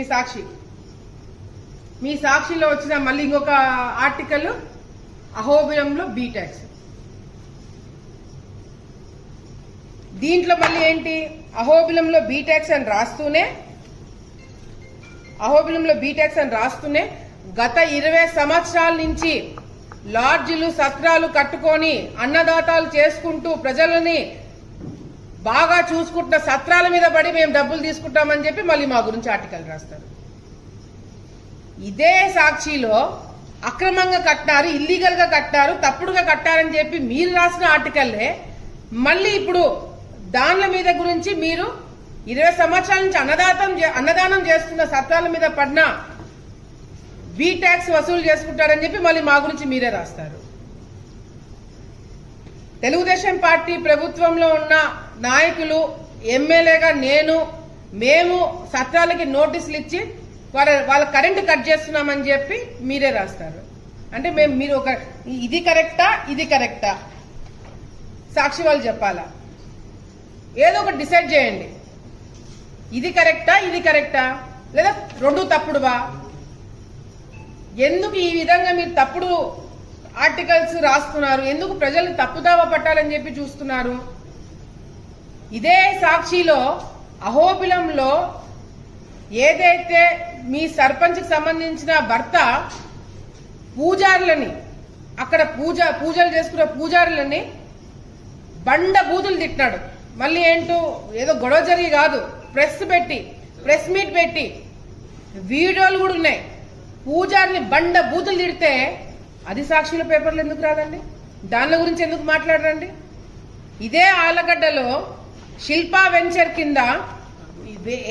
మీ సాక్షి. మీ సాక్షిలో వచ్చిన మళ్ళీ ఇంకొక ఆర్టికల్ అహోబిలంలో బీటాక్స్ దీంట్లో మళ్ళీ ఏంటి? అహోబిలంలో బీటాక్స్ అని రాస్తూనే అహోబిలంలో బీటాక్స్ అని రాస్తూనే గత ఇరవై సంవత్సరాల నుంచి లాడ్జిలు సత్రాలు కట్టుకొని అన్నదాతాలు చేసుకుంటూ ప్రజలని బాగా చూసుకుంటున్న సత్రాల మీద పడి మేము డబ్బులు తీసుకుంటామని చెప్పి మళ్ళీ మా గురించి ఆర్టికల్ రాస్తారు. ఇదే సాక్షిలో అక్రమంగా కట్టారు ఇల్లీగల్గా కట్టారు తప్పుడుగా కట్టారని చెప్పి మీరు రాసిన ఆర్టికల్లే మళ్ళీ ఇప్పుడు దానిల మీద గురించి మీరు ఇరవై సంవత్సరాల నుంచి అన్నదాతం అన్నదానం చేస్తున్న సత్రాల మీద పడిన బీ ట్యాక్స్ వసూలు చేసుకుంటారని చెప్పి మళ్ళీ మా గురించి మీరే రాస్తారు. తెలుగుదేశం పార్టీ ప్రభుత్వంలో ఉన్న నాయకులు ఎమ్మెల్యేగా నేను మేము సత్రాలకి నోటీసులు ఇచ్చి వాళ్ళ వాళ్ళ కరెంటు కట్ చేస్తున్నామని చెప్పి మీరే రాస్తారు. అంటే మేము మీరు ఒక ఇది కరెక్టా ఇది కరెక్టా? సాక్షి వాళ్ళు చెప్పాలా? ఏదో ఒకటి డిసైడ్ చేయండి. ఇది కరెక్టా ఇది కరెక్టా? లేదా రెండు తప్పుడువా ఎందుకు ఈ విధంగా మీరు తప్పుడు ఆర్టికల్స్ రాస్తున్నారు. ఎందుకు ప్రజల్ని తప్పుదావ పట్టాలని చెప్పి చూస్తున్నారు? ఇదే సాక్షిలో అహోబిలంలో ఏదైతే మీ సర్పంచ్కి సంబంధించిన భర్త పూజారులని అక్కడ పూజ పూజలు చేసుకున్న పూజారులని బండ బూతులు తిట్టినాడు. మళ్ళీ ఏంటో ఏదో గొడవ జరిగి కాదు. ప్రెస్ పెట్టి ప్రెస్ మీట్ పెట్టి వీడియోలు కూడా ఉన్నాయి. పూజారిని బండ బూతులు తిడితే అది సాక్షుల పేపర్లు ఎందుకు రాదండి? దాని గురించి ఎందుకు మాట్లాడరండి? ఇదే ఆలగడ్డలో శిల్పా వెంచర్ కింద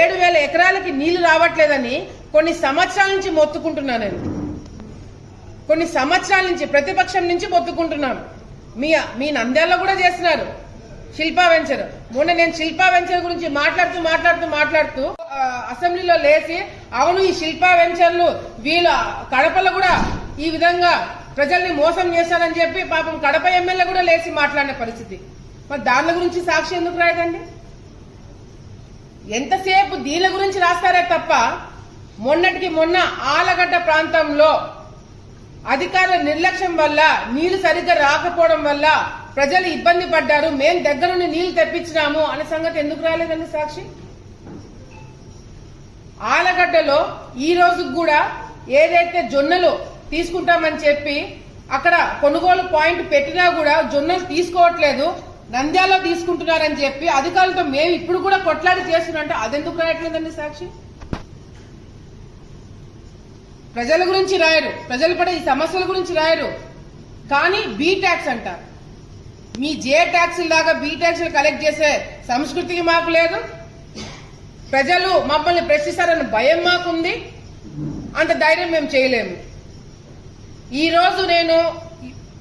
ఏడు వేల ఎకరాలకి నీళ్ళు రావట్లేదని కొన్ని సంవత్సరాల నుంచి మొత్తుకుంటున్నాను నేను. కొన్ని సంవత్సరాల నుంచి ప్రతిపక్షం నుంచి మొత్తుకుంటున్నాను. మీ మీ నంద్యాలలో కూడా చేస్తున్నారు శిల్పా వెంచర్. మొన్న నేను శిల్పా వెంచర్ గురించి మాట్లాడుతూ మాట్లాడుతూ మాట్లాడుతూ అసెంబ్లీలో లేచి అవును ఈ శిల్పా వెంచర్లు వీళ్ళు కడపలో కూడా ఈ విధంగా ప్రజల్ని మోసం చేశారని చెప్పి పాపం కడప ఎమ్మెల్యే కూడా లేచి మాట్లాడిన పరిస్థితి. మరి దాని గురించి సాక్షి ఎందుకు రాయదండి? ఎంతసేపు దీని గురించి రాస్తారే తప్ప మొన్నటికి మొన్న ఆలగడ్డ ప్రాంతంలో అధికారుల నిర్లక్ష్యం వల్ల నీళ్ళు సరిగ్గా రాకపోవడం వల్ల ప్రజలు ఇబ్బంది పడ్డారు మేం దగ్గరుండి నీళ్ళు తెప్పించినాము అనే సంగతి ఎందుకు రాలేదండి సాక్షి? ఆలగడ్డలో ఈ రోజు కూడా ఏదైతే జొన్నలు తీసుకుంటామని చెప్పి అక్కడ కొనుగోలు పాయింట్ పెట్టినా కూడా జొన్నలు తీసుకోవట్లేదు. నంద్యాలలో తీసుకుంటున్నారని చెప్పి అధికారులతో మేము ఇప్పుడు కూడా కొట్లాడి చేస్తున్నట్టు అదెందుకు రాయట్లేదండి సాక్షి? ప్రజల గురించి రాయరు. ప్రజలు పడే ఈ సమస్యల గురించి రాయరు. కానీ బీ ట్యాక్స్ అంటారు మీ జే ట్యాక్స్ లాగా బీ ట్యాక్స్ కలెక్ట్ చేసే సంస్కృతికి మాకు లేదు. ప్రజలు మమ్మల్ని ప్రశ్నిస్తారన్న భయం మాకుంది. అంత ధైర్యం మేము చేయలేము. ఈరోజు నేను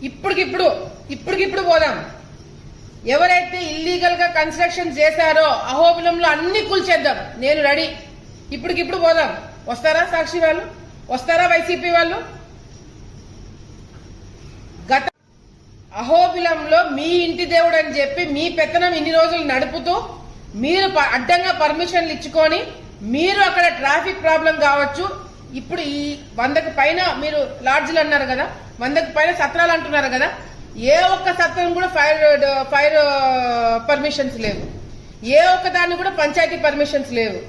ఇప్పటికిప్పుడు ఇప్పటికిప్పుడు పోదాం. ఎవరైతే ఇల్లీగల్గా కన్స్ట్రక్షన్ చేశారో అహోబిలంలో అన్ని కూల్చేద్దాం. నేను రెడీ. ఇప్పటికిప్పుడు పోదాం. వస్తారా సాక్షి వాళ్ళు? వస్తారా వైసీపీ వాళ్ళు? గత అహోబిలంలో మీ ఇంటి దేవుడు అని చెప్పి మీ పెత్తనం ఇన్ని రోజులు నడుపుతూ మీరు ప- అడ్డంగా పర్మిషన్లు ఇచ్చుకొని మీరు అక్కడ ట్రాఫిక్ ప్రాబ్లం కావచ్చు ఇప్పుడు ఈ వందకు పైన మీరు లాడ్జ్లు అన్నారు కదా వందకు పైన సత్రాలు అంటున్నారు కదా ఏ ఒక్క సత్రం కూడా ఫైర్ ఫైర్ పర్మిషన్స్ లేవు. ఏ ఒక్క దాన్ని కూడా పంచాయతీ పర్మిషన్స్ లేవు.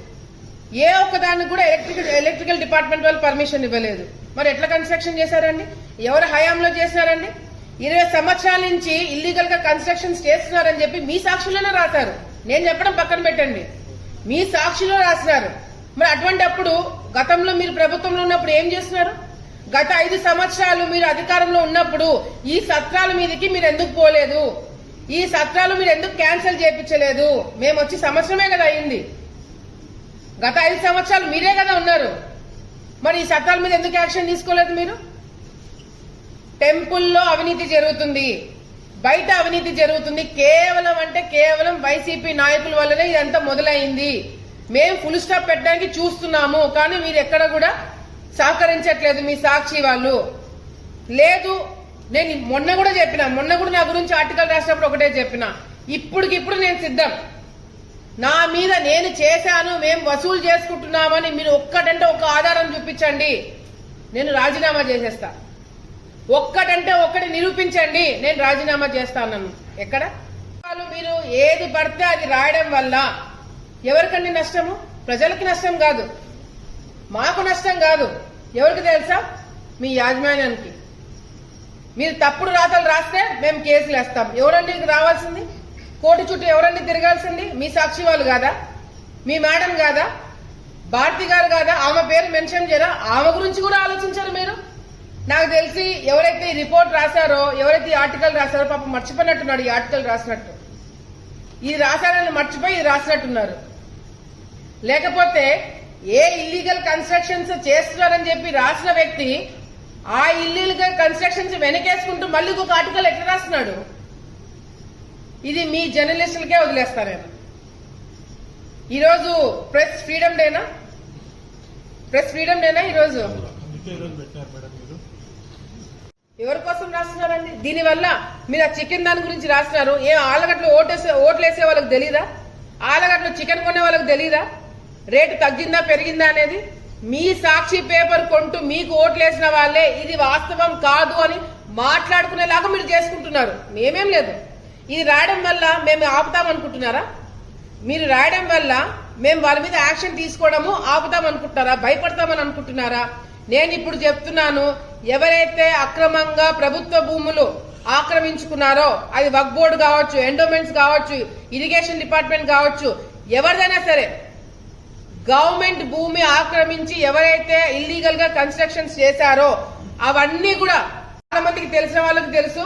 ఏ ఒక్క దాన్ని కూడా ఎలక్ట్రికల్ ఎలక్ట్రికల్ డిపార్ట్మెంట్ వాళ్ళు పర్మిషన్ ఇవ్వలేదు. మరి ఎట్లా కన్స్ట్రక్షన్ చేశారండి? ఎవరు హయాంలో చేశారండి ఇరవై సంవత్సరాల నుంచి ఇల్లీగల్గా కన్స్ట్రక్షన్స్ చేస్తున్నారని చెప్పి మీ సాక్షుల్లోనే రాశారు. నేను చెప్పడం పక్కన పెట్టండి. మీ సాక్షిలో రాసినారు. మరి అటువంటి అప్పుడు గతంలో మీరు ప్రభుత్వంలో ఉన్నప్పుడు ఏం చేస్తున్నారు? గత ఐదు సంవత్సరాలు మీరు అధికారంలో ఉన్నప్పుడు ఈ సత్రాల మీదకి మీరు ఎందుకు పోలేదు? ఈ సత్రాలు మీరు ఎందుకు క్యాన్సిల్ చేయించలేదు? మేము వచ్చి సంవత్సరమే కదా అయింది. గత ఐదు సంవత్సరాలు మీరే కదా ఉన్నారు. మరి ఈ చట్టాల మీద ఎందుకు యాక్షన్ తీసుకోలేదు మీరు? టెంపుల్లో అవినీతి జరుగుతుంది. బయట అవినీతి జరుగుతుంది. కేవలం అంటే కేవలం వైసీపీ నాయకుల వల్లనే ఇదంతా మొదలైంది. మేము ఫుల్ స్టాప్ పెట్టడానికి చూస్తున్నాము కానీ మీరు ఎక్కడ కూడా సహకరించట్లేదు మీ సాక్షి వాళ్ళు. లేదు నేను మొన్న కూడా చెప్పిన మొన్న కూడా నా గురించి ఆర్టికల్ రాసినప్పుడు ఒకటే చెప్పిన. ఇప్పటికిప్పుడు నేను సిద్ధం. నా మీద నేను చేశాను మేము వసూలు చేసుకుంటున్నామని మీరు ఒక్కటంటే ఒక ఆధారం చూపించండి. నేను రాజీనామా చేసేస్తా. ఒక్కటంటే ఒక్కటి నిరూపించండి నేను రాజీనామా చేస్తాను ఎక్కడ? వాళ్ళు మీరు ఏది పడితే అది రాయడం వల్ల. ఎవరికండి నష్టము? ప్రజలకి నష్టం కాదు. మాకు నష్టం కాదు. ఎవరికి తెలుసా? మీ యాజమాన్యానికి. మీరు తప్పుడు రాతలు రాస్తే మేము కేసులు వేస్తాం. ఎవరండి రావాల్సింది? కోటి చుట్టూ ఎవరండి తిరగాల్సింది? మీ సాక్షి వాళ్ళు కాదా? మీ మేడం కాదా? భారతి గారు కాదా? ఆమె పేరు మెన్షన్ చేయరా? ఆమె గురించి కూడా ఆలోచించారు మీరు? నాకు తెలిసి ఎవరైతే ఈ రిపోర్ట్ రాశారో ఎవరైతే ఈ ఆర్టికల్ రాశారో పాపం మర్చిపోయినట్టున్నాడు ఈ ఆర్టికల్ రాసినట్టు. ఇది రాశారని మర్చిపోయి ఇది రాసినట్టున్నారు. లేకపోతే ఏ ఇల్లీగల్ కన్స్ట్రక్షన్స్ చేస్తున్నారని చెప్పి రాసిన వ్యక్తి ఆ ఇల్లీగల్ కన్స్ట్రక్షన్స్ వెనకేసుకుంటూ మళ్ళీ ఒక ఆర్టికల్ ఎట్లా రాస్తున్నాడు? ఇది మీ జర్నలిస్టులకే వదిలేస్తా నేను ఈరోజు ప్రెస్ ఫ్రీడమ్ డేనా? ప్రెస్ ఫ్రీడమ్ డేనా ఈరోజు? ఎవరి కోసం రాస్తున్నారండి? దీనివల్ల మీరు ఆ చికెన్ దాని గురించి రాస్తున్నారు. ఏ ఆలగడ్డలు ఓటేసే ఓట్లు వేసే వాళ్ళకి తెలీదా? ఆలగడ్డలు చికెన్ కొనే వాళ్ళకి తెలీదా? రేటు తగ్గిందా పెరిగిందా అనేది మీ సాక్షి పేపర్ కొంటూ మీకు ఓట్లేసిన వాళ్ళే ఇది వాస్తవం కాదు అని మాట్లాడుకునేలాగా మీరు చేసుకుంటున్నారు. మేమేం లేదు. ఇది రాయడం వల్ల మేము ఆపుతామనుకుంటున్నారా మీరు రాయడం వల్ల మేము వాళ్ళ మీద యాక్షన్ తీసుకోవడము ఆపుదాం అనుకుంటున్నారా? భయపడతామని అనుకుంటున్నారా? నేను ఇప్పుడు చెప్తున్నాను ఎవరైతే అక్రమంగా ప్రభుత్వ భూములు ఆక్రమించుకున్నారో అది వక్ బోర్డు కావచ్చు ఎండోమెంట్స్ కావచ్చు ఇరిగేషన్ డిపార్ట్మెంట్ కావచ్చు ఎవరిదైనా సరే గవర్నమెంట్ భూమి ఆక్రమించి ఎవరైతే ఇల్లీగల్గా కన్స్ట్రక్షన్స్ చేశారో అవన్నీ కూడా చాలా మందికి తెలిసిన వాళ్ళకి తెలుసు.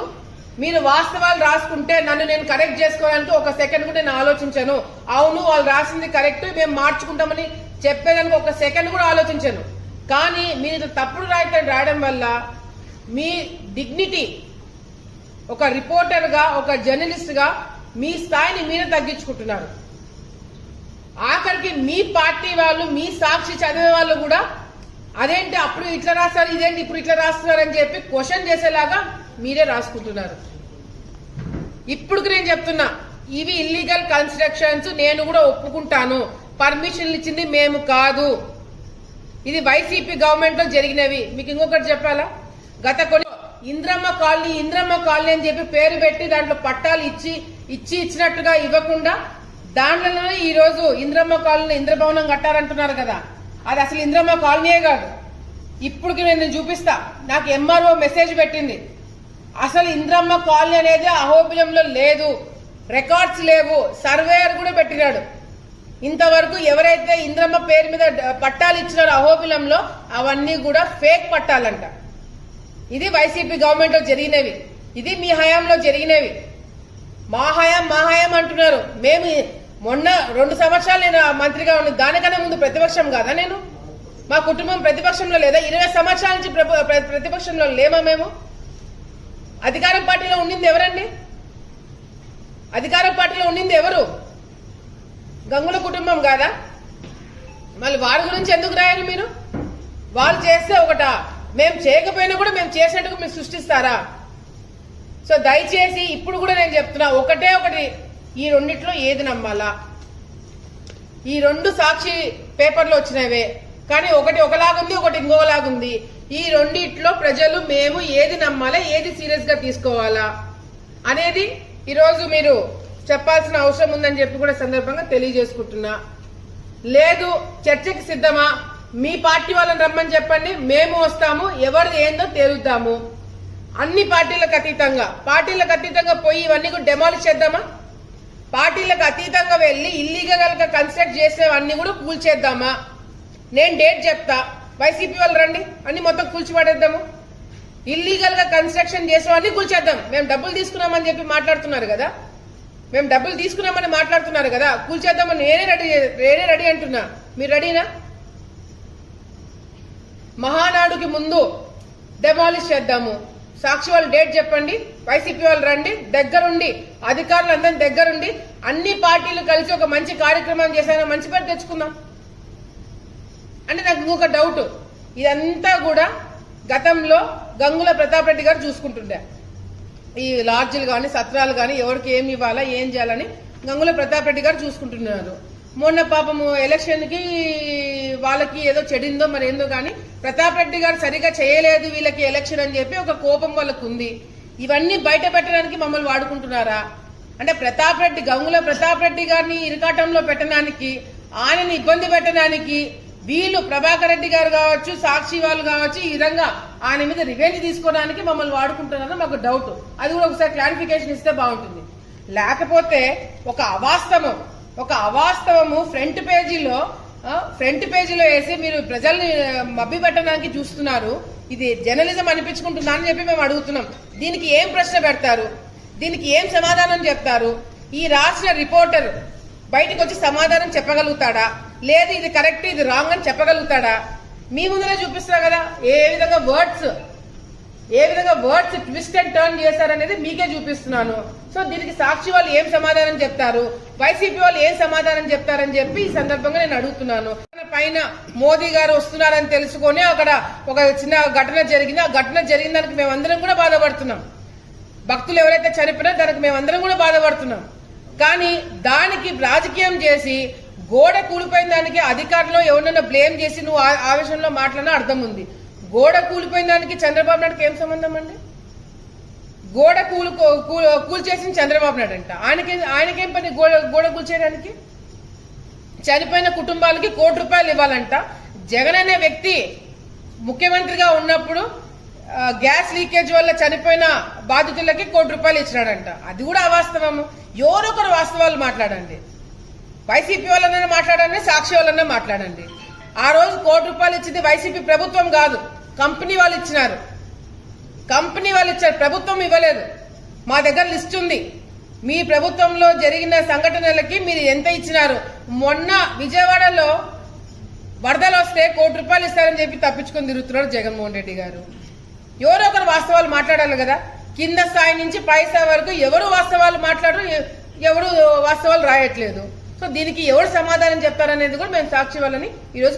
మీరు వాస్తవాలు రాసుకుంటే నన్ను నేను కరెక్ట్ చేసుకోవడానికి ఒక సెకండ్ కూడా నేను ఆలోచించాను. అవును వాళ్ళు రాసింది కరెక్ట్ మేము మార్చుకుంటామని చెప్పేదానికి ఒక సెకండ్ కూడా ఆలోచించాను. కానీ మీరు తప్పుడు రాయితే రాయడం వల్ల మీ డిగ్నిటీ ఒక రిపోర్టర్గా ఒక జర్నలిస్ట్గా మీ స్థాయిని మీరే తగ్గించుకుంటున్నారు. ఆఖరికి మీ పార్టీ వాళ్ళు మీ సాక్షి చదివే వాళ్ళు కూడా అదేంటి అప్పుడు ఇట్లా రాస్తారు ఇదేంటి ఇప్పుడు ఇట్లా రాస్తున్నారు అని చెప్పి క్వశ్చన్ చేసేలాగా మీరే రాసుకుంటున్నారు. ఇప్పుడు నేను చెప్తున్నా ఇవి ఇల్లీగల్ కన్స్ట్రక్షన్స్ నేను కూడా ఒప్పుకుంటాను. పర్మిషన్లు ఇచ్చింది మేము కాదు. ఇది వైసీపీ గవర్నమెంట్లో జరిగినవి. మీకు ఇంకొకటి చెప్పాలా? గత కొన్ని ఇంద్రమ్మ కాలనీ ఇంద్రమ్మ కాలనీ అని చెప్పి పేరు పెట్టి దాంట్లో పట్టాలు ఇచ్చి ఇచ్చి ఇచ్చినట్టుగా ఇవ్వకుండా దాంట్లోనే ఈ రోజు ఇంద్రమ్మ కాలనీ ఇంద్రభవనం కట్టారంటున్నారు కదా. అది అసలు ఇంద్రమ్మ కాలనీయే కాదు. ఇప్పటికి నేను చూపిస్తా. నాకు ఎంఆర్ఓ మెసేజ్ పెట్టింది. అసలు ఇంద్రమ్మ కాలనీ అనేది అహోబిలంలో లేదు. రికార్డ్స్ లేవు. సర్వేయర్ కూడా పెట్టినాడు. ఇంతవరకు ఎవరైతే ఇంద్రమ్మ పేరు మీద పట్టాలు ఇచ్చినారో అహోబిలంలో అవన్నీ కూడా ఫేక్ పట్టాలంట. ఇది వైసీపీ గవర్నమెంట్లో జరిగినవి. ఇది మీ హయాంలో జరిగినవి. మా హయాం మా హయాం అంటున్నారు. మేము మొన్న రెండు సంవత్సరాలు నేను ఆ మంత్రిగా ఉన్న దానికన్నా ముందు ప్రతిపక్షం కాదా నేను? మా కుటుంబం ప్రతిపక్షంలో లేదా? ఇరవై సంవత్సరాల నుంచి ప్రతిపక్షంలో లేమా మేము? అధికారం పార్టీలో ఉండింది ఎవరండి? అధికార పార్టీలో ఉండింది ఎవరు? గంగుల కుటుంబం కాదా? మళ్ళీ వారి గురించి ఎందుకు రాయరు మీరు? వాళ్ళు చేస్తే ఒకట మేము చేయకపోయినా కూడా మేము చేసినట్టుగా మీరు సృష్టిస్తారా? సో దయచేసి ఇప్పుడు కూడా నేను చెప్తున్నా ఒకటే ఒకటి ఈ రెండిట్లో ఏది నమ్మాలా? ఈ రెండు సాక్షి పేపర్లో వచ్చినవే. కానీ ఒకటి ఒకలాగుంది ఒకటి ఇంకోలాగుంది. ఈ రెండిట్లో ప్రజలు మేము ఏది నమ్మాలా ఏది సీరియస్గా తీసుకోవాలా? అనేది ఈరోజు మీరు చెప్పాల్సిన అవసరం ఉందని చెప్పి కూడా సందర్భంగా తెలియజేసుకుంటున్నా. లేదు చర్చకి సిద్ధమా? మీ పార్టీ వాళ్ళని రమ్మని చెప్పండి మేము వస్తాము ఎవరిది ఏందో తేలుద్దాము. అన్ని పార్టీలకు అతీతంగా. పార్టీలకు అతీతంగా పోయి ఇవన్నీ కూడా డెమాలిష్ చేద్దామా? పార్టీలకు అతీతంగా వెళ్ళి ఇల్లీగల్గా కన్స్ట్రక్ట్ చేసేవన్నీ కూడా కూల్చేద్దామా? నేను డేట్ చెప్తా. వైసీపీ వాళ్ళు రండి. అన్ని మొత్తం కూల్చిపడేద్దాము. ఇల్లీగల్గా కన్స్ట్రక్షన్ చేసేవన్నీ కూల్చేద్దాం. మేము డబ్బులు తీసుకున్నామని చెప్పి మాట్లాడుతున్నారు కదా? మేము డబ్బులు తీసుకున్నామని మాట్లాడుతున్నారు కదా? కూల్చేద్దామని నేనే రెడీ నేనే రెడీ అంటున్నా. మీరు రెడీనా? మహానాడుకి ముందు డెమాలిష్ చేద్దాము. సాక్షి వాళ్ళు డేట్ చెప్పండి. వైసీపీ వాళ్ళు రండి. దగ్గరుండి. అధికారులు అందరి దగ్గరుండి అన్ని పార్టీలు కలిసి ఒక మంచి కార్యక్రమం చేశాను మంచి పేరు తెచ్చుకుందాం. అంటే నాకు ఇంకొక డౌట్ ఇదంతా కూడా గతంలో గంగుల ప్రతాప్ రెడ్డి గారు చూసుకుంటుండే. ఈ లాడ్జీలు కానీ సత్రాలు కానీ ఎవరికి ఏమి ఇవ్వాలా ఏం చేయాలని గంగుల ప్రతాప్ రెడ్డి గారు చూసుకుంటున్నారు. మొన్న పాపము ఎలక్షన్కి వాళ్ళకి ఏదో చెడిందో మరి ఏందో కానీ ప్రతాప్ రెడ్డి గారు సరిగా చేయలేదు వీళ్ళకి ఎలక్షన్ అని చెప్పి ఒక కోపం వాళ్ళకు ఉంది. ఇవన్నీ బయట పెట్టడానికి మమ్మల్ని వాడుకుంటున్నారా? అంటే ప్రతాప్ రెడ్డి గంగుల ప్రతాప్ రెడ్డి గారిని ఇరకాటంలో పెట్టడానికి ఆయనని ఇబ్బంది పెట్టడానికి వీళ్ళు ప్రభాకర్ రెడ్డి గారు కావచ్చు సాక్షి వాళ్ళు కావచ్చు ఈ విధంగా ఆయన మీద రివెంజ్ తీసుకోవడానికి మమ్మల్ని వాడుకుంటున్నారని మాకు డౌట్ అది కూడా ఒకసారి క్లారిఫికేషన్ ఇస్తే బాగుంటుంది. లేకపోతే ఒక అవాస్తవం ఒక అవాస్తవము ఫ్రంట్ పేజీలో ఫ్రంట్ పేజీలో వేసి మీరు ప్రజల్ని మబ్బి పెట్టడానికి చూస్తున్నారు. ఇది జర్నలిజం అనిపించుకుంటుందా అని చెప్పి మేము అడుగుతున్నాం. దీనికి ఏం ప్రశ్న పెడతారు? దీనికి ఏం సమాధానం చెప్తారు? ఈ రాసిన రిపోర్టర్ బయటకు వచ్చి సమాధానం చెప్పగలుగుతాడా? లేదు ఇది కరెక్ట్ ఇది రాంగ్ అని చెప్పగలుగుతాడా? మీ ముందరే చూపిస్తున్నా కదా ఏ విధంగా వర్డ్స్ ఏ విధంగా వర్డ్స్ ట్విస్ట్ అండ్ టర్న్ చేశారనేది మీకే చూపిస్తున్నాను. సో దీనికి సాక్షి వాళ్ళు ఏం సమాధానం చెప్తారు? వైసీపీ వాళ్ళు ఏం సమాధానం చెప్తారని చెప్పి ఈ సందర్భంగా నేను అడుగుతున్నాను. పైన మోదీ గారు వస్తున్నారని తెలుసుకొని అక్కడ ఒక చిన్న ఘటన జరిగింది. ఆ ఘటన జరిగిన దానికి మేమందరం కూడా బాధపడుతున్నాం. భక్తులు ఎవరైతే చనిపోయినా దానికి మేమందరం కూడా బాధపడుతున్నాం. కానీ దానికి రాజకీయం చేసి గోడ కూలిపోయిన దానికి అధికారులు ఎవరినైనా బ్లేమ్ చేసి నువ్వు ఆ- ఆవేశంలో మాట్లాడినా అర్థం ఉంది. గోడ కూలిపోయిన దానికి చంద్రబాబు నాయుడుకి ఏం సంబంధం అండి? గోడ కూలు కూల్చేసిన చంద్రబాబు నాయుడు అంట. ఆయనకి ఆయనకేం పని గోడ గోడ కూల్చేయడానికి చనిపోయిన కుటుంబాలకి కోటి రూపాయలు ఇవ్వాలంట. జగన్ అనే వ్యక్తి ముఖ్యమంత్రిగా ఉన్నప్పుడు గ్యాస్ లీకేజ్ వల్ల చనిపోయిన బాధితులకి కోటి రూపాయలు ఇచ్చినాడంట. అది కూడా అవాస్తవము. ఎవరొకరు వాస్తవాలు మాట్లాడండి. వైసీపీ వాళ్ళనే మాట్లాడండి సాక్షి వాళ్ళనే మాట్లాడండి. ఆ రోజు కోటి రూపాయలు ఇచ్చింది వైసీపీ ప్రభుత్వం కాదు. కంపెనీ వాళ్ళు ఇచ్చినారు. కంపెనీ వాళ్ళు ఇచ్చారు. ప్రభుత్వం ఇవ్వలేదు. మా దగ్గర లిస్ట్ ఉంది. మీ ప్రభుత్వంలో జరిగిన సంఘటనలకి మీరు ఎంత ఇచ్చినారు? మొన్న విజయవాడలో వరదలు వస్తే కోటి రూపాయలు ఇస్తారని చెప్పి తప్పించుకొని తిరుగుతున్నారు జగన్మోహన్ రెడ్డి గారు. ఎవరో ఒకరు వాస్తవాలు మాట్లాడాలి కదా. కింద స్థాయి నుంచి పై స్థాయి వరకు ఎవరు వాస్తవాలు మాట్లాడరు ఎవరు వాస్తవాలు రాయట్లేదు. సో దీనికి ఎవరు సమాధానం చెప్తారనేది కూడా మేము సాక్షి వాళ్ళని ఈరోజు